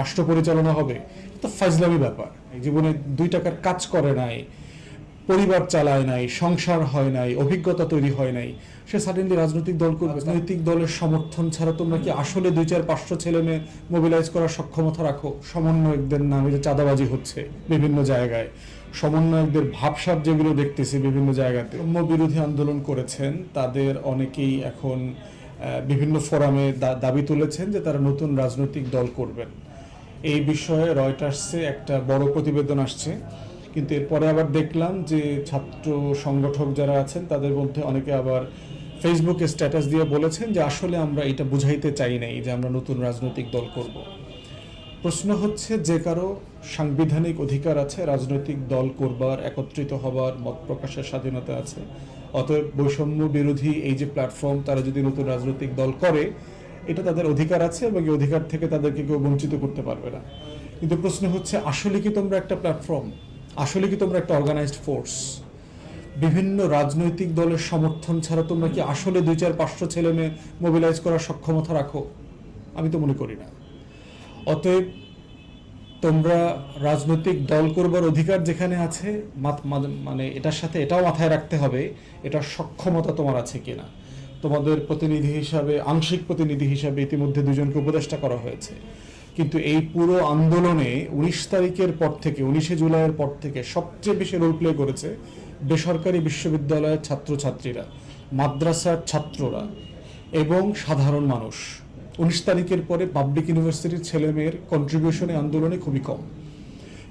রাষ্ট্র পরিচালনা হবে তো ফাজলামি ব্যাপার। জীবনে দুই টাকার কাজ করে নাই পরিবার চালায় নাই সংসার হয় নাই অভিজ্ঞতা তৈরি হয় নাই সে সাডেনলি রাজনৈতিক দল করবে। রাজনৈতিক দলের সমর্থন ছাড়া তোমরা কি আসলে দুই চার পাঁচশো ছেলে মেয়ে মোবিলাইজ করার সক্ষমতা রাখো? সমন্বয়কদের নামে যে চাঁদাবাজি হচ্ছে বিভিন্ন জায়গায় সমন্বয়কদের ভাবসাব যেগুলো দেখতেছি বিভিন্ন জায়গাতে ধর্ম বিরোধী আন্দোলন করেছেন তাদের অনেকেই এখন বিভিন্ন ফোরামে দাবি তুলেছেন যে তারা নতুন রাজনৈতিক দল করবেন। এই বিষয়ে রয়টার্সে একটা বড় প্রতিবেদন আসছে। কিন্তু এরপরে আবার দেখলাম যে ছাত্র সংগঠক যারা আছেন, তাদের মধ্যে অনেকে আবার ফেসবুকে স্ট্যাটাস দিয়ে বলেছেন যে আসলে আমরা এটা বুঝাইতে চাই নাই যে আমরা নতুন রাজনৈতিক দল করব। প্রশ্ন হচ্ছে, যে কারও সাংবিধানিক অধিকার আছে, রাজনৈতিক দল করবার, একত্রিত হবার, মত প্রকাশের স্বাধীনতা আছে, অতএব বৈষম্য বিরোধী এই যে প্ল্যাটফর্ম তারা যদি নতুন রাজনৈতিক দল করে এটা তাদের অধিকার আছে এবং এই অধিকার থেকে তাদেরকে কেউ বঞ্চিত করতে পারবে না। কিন্তু প্রশ্ন হচ্ছে, আসলে কি তোমরা একটা প্ল্যাটফর্ম আসলে কি তোমরা একটা অর্গানাইজড ফোর্স বিভিন্ন রাজনৈতিক দলের সমর্থন ছাড়া তোমরা কি আসলে দুই চার পাঁচশো ছেলে মেয়ে মোবিলাইজ করার সক্ষমতা রাখো? আমি তো মনে করি না। অতএব তোমরা রাজনৈতিক দল করবার অধিকার যেখানে আছে মানে এটার সাথে এটাও মাথায় রাখতে হবে, এটার সক্ষমতা তোমার আছে কিনা। তোমাদের প্রতিনিধি হিসাবে, আংশিক প্রতিনিধি হিসাবে ইতিমধ্যে দুজনকে উপদেষ্টা করা হয়েছে। কিন্তু এই পুরো আন্দোলনে উনিশ তারিখের পর থেকে, উনিশে জুলাইয়ের পর থেকে সবচেয়ে বেশি রোল প্লে করেছে বেসরকারি বিশ্ববিদ্যালয়ের ছাত্রছাত্রীরা, মাদ্রাসার ছাত্ররা এবং সাধারণ মানুষ। উনিশ তারিখের পরে পাবলিক ইউনিভার্সিটির ছেলে মেয়ের কন্ট্রিবিউশনে আন্দোলনে খুবই কম।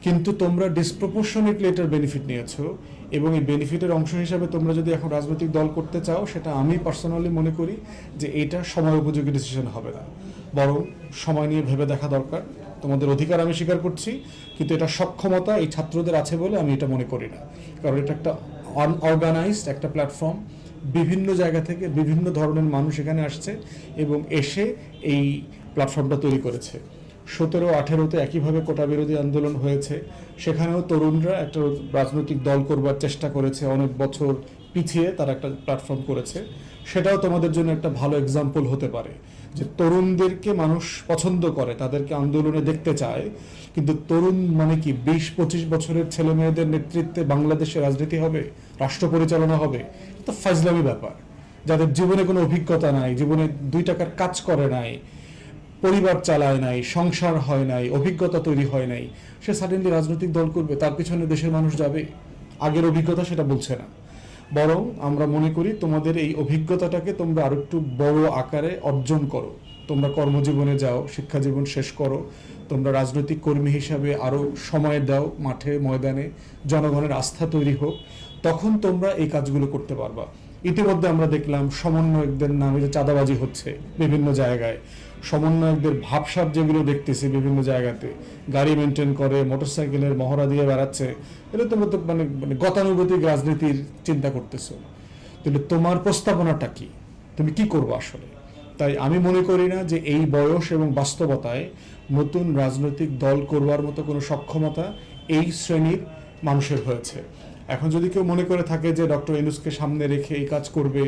কিন্তু তোমরা ডিসপ্রপোর্শনেটলি এটার বেনিফিট নিয়েছো এবং এই বেনিফিটের অংশ হিসাবে তোমরা যদি এখন রাজনৈতিক দল করতে চাও, সেটা আমি পার্সোনালি মনে করি যে এটা সময় উপযোগী ডিসিশন হবে না। বরং সময় নিয়ে ভেবে দেখা দরকার। তোমাদের অধিকার আমি স্বীকার করছি, কিন্তু এটা সক্ষমতা এই ছাত্রদের আছে বলে আমি এটা মনে করি না। কারণ এটা একটা অনঅর্গানাইজড একটা প্ল্যাটফর্ম বিভিন্ন জায়গা থেকে বিভিন্ন ধরনের মানুষ এখানে আসছে এবং এসে এই প্ল্যাটফর্মটা তৈরি করেছে। সতেরো আঠেরোতে একইভাবে কোটা বিরোধী আন্দোলন হয়েছে। সেখানেও তরুণরা একটা রাজনৈতিক দল করবার চেষ্টা করেছে। অনেক বছর পিছিয়ে তারা একটা প্ল্যাটফর্ম করেছে। সেটাও তোমাদের জন্য একটা ভালো এক্সাম্পল হতে পারে। যে তরুণদেরকে মানুষ পছন্দ করে, তাদেরকে আন্দোলনে দেখতে চায়। কিন্তু তরুণ মানে কি? বিশ, পঁচিশ বছরের ছেলে মেয়েদের নেতৃত্বে বাংলাদেশে রাজনীতি হবে? রাষ্ট্র পরিচালনা হবে? তো ফাজলামি ব্যাপার। যাদের জীবনে কোনো অভিজ্ঞতা নাই, জীবনে দুই টাকার কাজ করে নাই পরিবার চালায় নাই, সংসার হয় নাই, অভিজ্ঞতা তৈরি হয় নাই, সে সাডেনলি রাজনৈতিক দল করবে, তার পিছনে দেশের মানুষ যাবে। আগের অভিজ্ঞতা সেটা বলছে না। বরং আমরা মনে করি তোমাদের এই অভিজ্ঞতাটাকে তোমরা আরও একটু বড় আকারে অর্জন করো। তোমরা কর্মজীবনে যাও শিক্ষা জীবন শেষ করো, তোমরা রাজনৈতিক কর্মী হিসাবে আরও সময় দাও মাঠে, ময়দানে, জনগণের আস্থা তৈরি হোক, তখন তোমরা এই কাজগুলো করতে পারবা। ইতিমধ্যে আমরা দেখলাম সমন্বয়কদের নামে যে চাঁদাবাজি হচ্ছে বিভিন্ন জায়গায়। সমন্বয়কদের ভাবসাব যেগুলো দেখতেছি বিভিন্ন জায়গাতে, গাড়ি মেনটেন করে মোটরসাইকেলের মহড়া দিয়ে বেড়াচ্ছে, এটা তো মানে মানে গতানুগতিক রাজনীতির চিন্তা করতেছো। তাহলে তোমার প্রস্তাবনাটা কি? তুমি কি করব আসলে? তাই আমি মনে করি না যে এই বয়স এবং বাস্তবতায় নতুন রাজনৈতিক দল করবার মতো কোনো সক্ষমতা এই শ্রেণির মানুষের হয়েছে। এখন যদি কেউ মনে করে থাকে যে ডক্টর ইনুসকে সামনে রেখে এই কাজ করবে,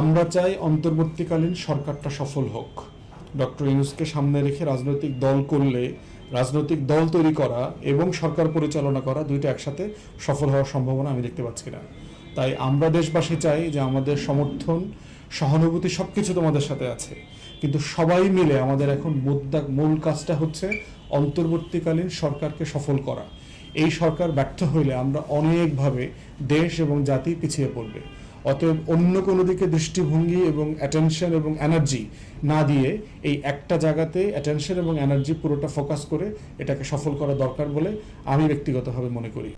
আমরা চাই অন্তর্বর্তীকালীন সরকারটা সফল হোক। ডক্টর ইনুসকে সামনে রেখে রাজনৈতিক দল করলে, রাজনৈতিক দল তৈরি করা এবং সরকার পরিচালনা করা দুইটা একসাথে সফল হওয়ার সম্ভাবনা আমি দেখতে পাচ্ছি না। তাই আমরা দেশবাসী চাই যে আমাদের সমর্থন, সহানুভূতি সব কিছু তোমাদের সাথে আছে। কিন্তু সবাই মিলে আমাদের এখন মুদ্রা মূল কাজটা হচ্ছে অন্তর্বর্তীকালীন সরকারকে সফল করা। এই সরকার ব্যর্থ হইলে আমরা অনেকভাবে দেশ এবং জাতি পিছিয়ে পড়বে। অতএব অন্য কোনো দিকে দৃষ্টিভঙ্গি এবং অ্যাটেনশন এবং এনার্জি না দিয়ে এই একটা জায়গাতে অ্যাটেনশন এবং এনার্জি পুরোটা ফোকাস করে এটাকে সফল করা দরকার বলে আমি ব্যক্তিগতভাবে মনে করি।